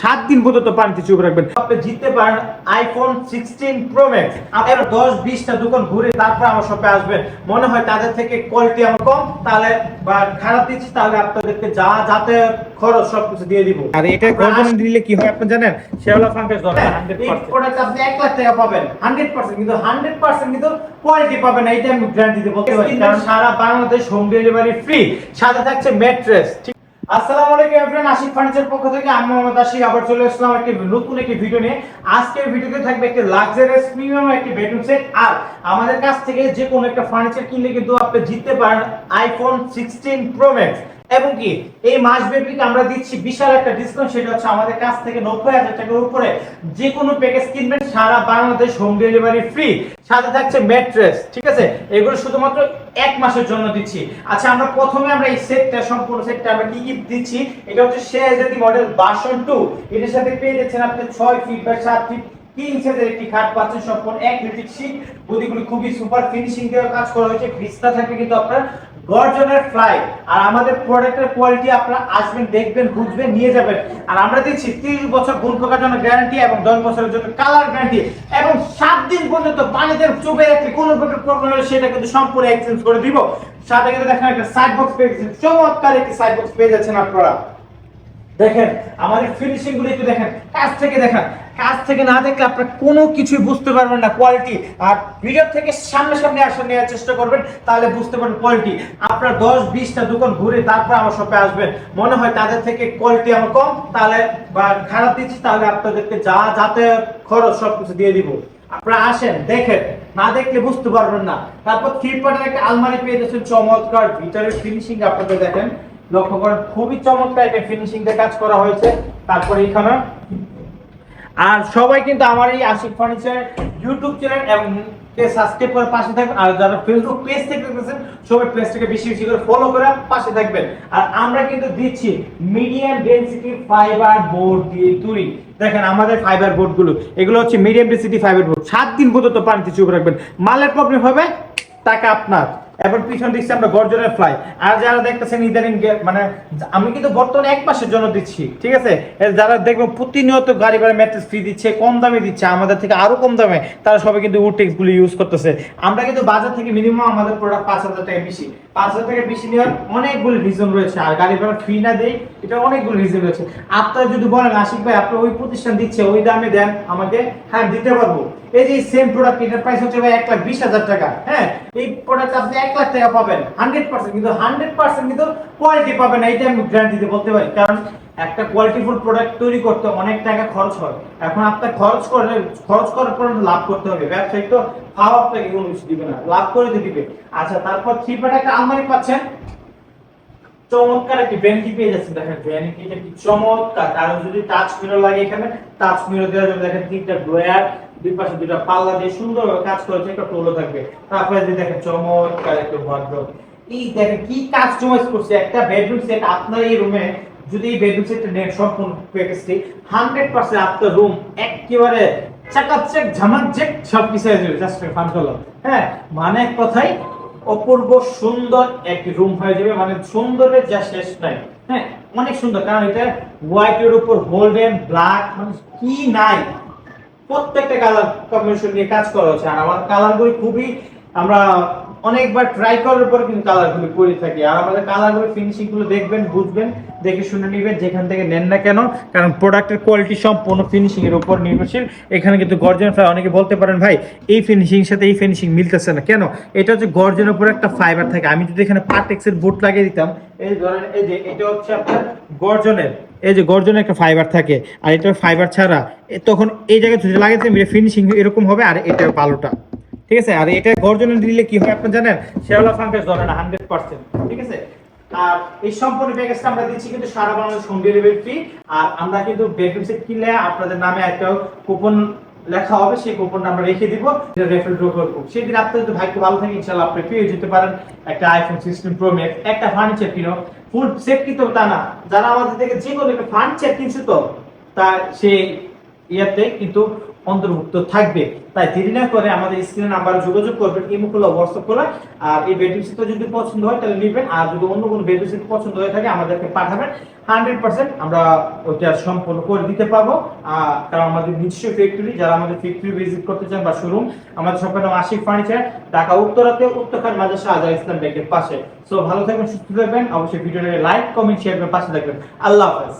সাত দিন পর্যন্ত পানিতে চুপ রাখবেন। আপনি জিততে পারেন আইফোন সিক্সটিন প্রো ম্যাক্স আপনার দশ বিশটা দোকান ঘুরে তারপর আমার শপে আসবেন। মনে হয় তাদের থেকে কোয়ালিটি আমার কম তাহলে বা খারাপ দিচ্ছি তাহলে আপনাদেরকে যা যাতে খরচ দিয়ে দিব। আর এটা গর্জন দিলে কি হয় আপনি জানেন? শেওলা ফাঙ্কাস দরকার এই প্রোডাক্ট আপনি এক লাখ টাকা পাবেন হান্ড্রেড পার্সেন্ট কিন্তু হান্ড্রেড পার্সেন্ট কিন্তু কোয়ালিটি পাবেন না এটা আমি গ্যারান্টি দিতে বলতে পারি। কারণ সারা বাংলাদেশ হোম ডেলিভারি ফ্রি সাথে থাকছে ম্যাট্রেস আসসালামু আলাইকুম এভরিওয়ান আশিক ফার্নিচার পক্ষ থেকে আমি মোহাম্মদ আশিক, আবার চলে আসলাম একটি নতুন একটি ভিডিও নিয়ে। আজকের ভিডিওতে থাকবে একটি লাক্সারিয়াস প্রিমিয়াম একটি বেডরুম সেট আর আমাদের কাছ থেকে যে কোনো একটা ফার্নিচার কিনলে কিন্তু আপনি জিততে পারেন আইফোন সিক্সটিন প্রো ম্যাক্স এবং কি, এই মাস ব্যাপীকে আমরা দিচ্ছি বিশাল একটা ডিসকাউন্ট সেটা হচ্ছে আমাদের কাছ থেকে নব্বই হাজার টাকার উপরে যে কোনো প্যাকেজ কিনবেন, সারা বাংলাদেশ হোম ডেলিভারি ফ্রি সাথে থাকছে ম্যাট্রেস ঠিক আছে? এগুলো শুধুমাত্র এক মাসের জন্য দিচ্ছি। আচ্ছা আমরা প্রথমে আমরা এই সেটটা সম্পূর্ণ সেটটা আমরা কি কি দিচ্ছি? এটা হচ্ছে শেয়ারজাতি মডেল ভার্সন টু এটার সাথে পেয়ে যাচ্ছেন আপনি ছয় ফিট বা সাত ফিট কিং সাইজের একটি খাট পাচ্ছেন, সম্পূর্ণ এক লিটিক শীট গদিগুলি খুবই সুপার ফিনিশিং দিয়ে কাজ করা হয়েছে, ভিস্তা থাকবে কিন্তু আপনার। গর্জনের ফ্লাই আর আমাদের প্রোডাক্টের কোয়ালিটি আপনারা আসবেন, দেখবেন, বুঝবেন, নিয়ে যাবেন। আর আমরা দিচ্ছি 30 বছর গুণ পোকার জন্য গ্যারান্টি এবং 10 বছরের জন্য কালার গ্যারান্টি এবং সাত দিন পর্যন্ত পানিতে চুপে রাখলে কোনো প্রকার প্রবলেম হলে সেটা কিন্তু সম্পূর্ণ এক্সচেঞ্জ করে দিব। সাথে কিন্তু দেখেন একটা সাইড বক্স পেয়ে গেছেন। চমৎকার একটি সাইড বক্স পেয়ে যাচ্ছেন আপনারা। দেখেন আমাদের ফিনিশিংগুলো একটু দেখেন, কাছ থেকে দেখেন, কাছ থেকে না দেখলে আপনারা কোনো কিছুই বুঝতে পারবেন না কোয়ালিটি আর ভিডিও থেকে সামনে সামনে আসা নেওয়ার চেষ্টা করবেন, তাহলে বুঝতে পারবেন কোয়ালিটি আপনারা দশ, বিশটা দোকান ঘুরে তারপর আমার শপে আসবেন। মনে হয় তাদের থেকে কোয়ালিটি আমার কম, তাহলে বা খারাপ দিচ্ছি, তাহলে আপনাদেরকে যা যাতে খরচ সবকিছু দিয়ে দিব। আপনারা আসেন, দেখেন, না দেখলে বুঝতে পারবেন না। তারপর থ্রি পার্টের একটা আলমারি পেয়ে যাচ্ছেন চমৎকার। ভিতরের ফিনিশিং আপনাদের দেখেন। লক্ষ্য করেন, খুবই চমৎকার একটা ফিনিশিং দিয়ে কাজ করা হয়েছে। তারপরে এখানে, আর সবাই কিন্তু আমার এই আশিক ফার্নিচার ইউটিউব চ্যানেল এবং সাবস্ক্রাইব করে পাশে থাকবেন, আর যারা ফেসবুক পেজ থেকে দেখতেছেন, সবাই পেজটাকে বেশি বেশি করে ফলো করে পাশে থাকবেন। আর আমরা কিন্তু দিচ্ছি মিডিয়াম ডেনসিটি ফাইবার বোর্ড দিয়ে তৈরি দেখেন আমাদের ফাইবার বোর্ডগুলো, এগুলো হচ্ছে মিডিয়াম ডেনসিটি ফাইবার বোর্ড সাত দিন পর্যন্ত পানিতে চুপ রাখবেন। মালের প্রবলেম হবে, টাকা আপনার। এখন পিছন দিচ্ছি আমরা গর্জনের ফ্লাই আর যারা দেখতেছেন ইদানিং মানে আমি কিন্তু বর্তমানে এক মাসের জন্য দিচ্ছি, ঠিক আছে? যারা দেখবেন প্রতিনিয়ত গাড়ি ভাড়া ম্যাট্রেস ফ্রি দিচ্ছে, কম দামে দিচ্ছে, আমাদের থেকে আরও কম দামে, তারা সবাই কিন্তু উটেক্সগুলো ইউজ করতেছে। আমরা কিন্তু বাজার থেকে মিনিমাম আমাদের প্রোডাক্ট পাঁচ হাজার টাকা বেশি। পাঁচ হাজার টাকা বেশি নেওয়ার অনেকগুলো রিজন রয়েছে। আর গাড়ি ভাড়া ফ্রি না দেয় এটা অনেকগুলো রিজন রয়েছে। আপনারা যদি বলেন, আশিক ভাই আপনার ওই প্রতিষ্ঠান দিচ্ছে, ওই দামে দেন, আমাকে হ্যাঁ দিতে পারব? এই যে সেম প্রোডাক্ট এটার প্রাইস হচ্ছে ভাই এক লাখ বিশ হাজার টাকা হ্যাঁ? এই প্রোডাক্ট আপনি এক লাখ টাকা পাবেন হান্ড্রেড পার্সেন্ট কিন্তু হান্ড্রেড পার্সেন্ট কিন্তু কোয়ালিটি পাবেন এটা আমি গ্যারান্টি দিয়ে বলতে পারি। কারণ একটা কোয়ালিটিফুল প্রোডাক্ট তৈরি করতে অনেক টাকা খরচ হয় এখন আপনার খরচ করলে, খরচ করার পর লাভ করতে হবে। ব্যবসায়ী তো ফাও আপনাকে কোনো কিছু দিবে না, লাভ করে দিয়ে দিবে। আচ্ছা তারপর থ্রি পার্ট একটা আলমারি পাচ্ছেন। চমৎকার একটি ভ্যানিটি পেয়ে যাচ্ছে দেখেন ভ্যানিটিটা কি চমৎকার। কারণ যদি টাচ মিরর লাগে এখানে টাচ মিরর দেওয়া যাবে। দেখেন, তিনটা ড্রয়ার দুই পাশে দুইটা পাল্লা দিয়ে সুন্দরভাবে কাজ করেছে একটা টোলো থাকবে। তারপরে যে দেখেন চমৎকার একটা ওয়ার্ড্রোব এই দেখেন কি কাস্টমাইজ করছে একটা বেডরুম সেট আপনার এই রুমে যদি এই বেডরুম সেটটা নেন সম্পূর্ণ প্যাকেজটি হান্ড্রেড পার্সেন্ট আপনার রুম একেবারে চাকাচেক, ঝামাচেক সব কিছু হয়ে যাবে জাস্ট ফান করলাম। হ্যাঁ মানে এক কথাই অপূর্ব সুন্দর একটি রুম হয়ে যাবে মানে সুন্দরের যা শেষ নাই। হ্যাঁ অনেক সুন্দর, কারণ এটা হোয়াইটের উপর গোল্ডেন ব্ল্যাক মানে কি নাই। প্রত্যেকটা কালার কম্বিনেশন নিয়ে কাজ করা হচ্ছে। আর আমার কালারগুলি খুবই, আমরা অনেকবার ট্রাই করার পর কিন্তু কালারগুলি করে থাকি। আর আমাদের কালারগুলো ফিনিশিংগুলো দেখবেন, বুঝবেন, দেখে শুনে নেবেন, যেখান থেকে নেন না কেন। কারণ প্রোডাক্টের কোয়ালিটি সম্পূর্ণ ফিনিশিং এর উপর নির্ভরশীল। এখানে কিন্তু গর্জন ফ্লাই অনেকে বলতে পারেন, ভাই, এই ফিনিশিং সাথে এই ফিনিশিং মিলতেছে না। কেন? এটা হচ্ছে গর্জনের উপর একটা ফাইবার থাকে। আমি যদি এখানে পার্টেক্সের বোর্ড লাগিয়ে দিতাম, এই ধরেন, এই যে, এটা হচ্ছে আপনার গর্জনের এই যে গর্জনের একটা ফাইবার থাকে, আর এটা ফাইবার ছাড়া তখন এই জায়গায় যদি লাগাইতে ফিনিশিং এরকম হবে, আর এটা পালোটা ঠিক আছে? আর এটা গর্জনের দিলে কি হয় আপনি জানেন? শেওলা ফাঙ্কাস ধরে না হান্ড্রেড পার্সেন্ট ঠিক আছে? আর এই সম্পূর্ণ প্যাকেজটা আমরা দিচ্ছি কিন্তু সারা বাংলাদেশ হোম ডেলিভারি ফ্রি আর আমরা কিন্তু বেডরুম সেট কিনলে আপনাদের নামে একটা কুপন লেখা হবে, সেই কুপনটা আমরা রেখে দিব রেফারেল ড্র করব সেদিন আপনার যদি ভাগ্য ভালো থাকে ইনশাল্লাহ আপনি পেয়ে যেতে পারেন। একটা আইফোন সিক্সটিন প্রো ম্যাক্স একটা ফার্নিচার কিনো। ফুল সেট কিন্তু তা না। যারা আমাদের থেকে যে কোনো একটা ফার্নিচার কিনছে তো তার সেই ইয়াতে কিন্তু অন্তর্ভুক্ত থাকবে। তাই দেরি না করে আমাদের স্ক্রিনে নাম্বারে যোগাযোগ করবেন ইমো খোলা হোয়াটসঅ্যাপ খোলা আর এই বেডরুম সিটটা যদি পছন্দ হয় তাহলে নেবেন, আর যদি অন্য কোনো বেডরুম সিট পছন্দ হয়ে থাকে আমাদেরকে পাঠাবেন। হান্ড্রেড পার্সেন্ট আমরা ওইটা সম্পূর্ণ করে দিতে পারব। কারণ আমাদের নিজস্ব ফ্যাক্টরি যারা আমাদের ফ্যাক্টরি ভিজিট করতে চান বা শোরুম আমাদের শপের নাম আশিক ফার্নিচার ঢাকা, উত্তরাতে, উত্তরখান মাঝে শাহজাহ ইসলাম ব্যাংকের পাশে। সো ভালো থাকবেন, সুস্থ থাকবেন। অবশ্যই ভিডিওটাকে লাইক কমেন্ট শেয়ার করে পাশে থাকবেন। আল্লাহ হাফেজ।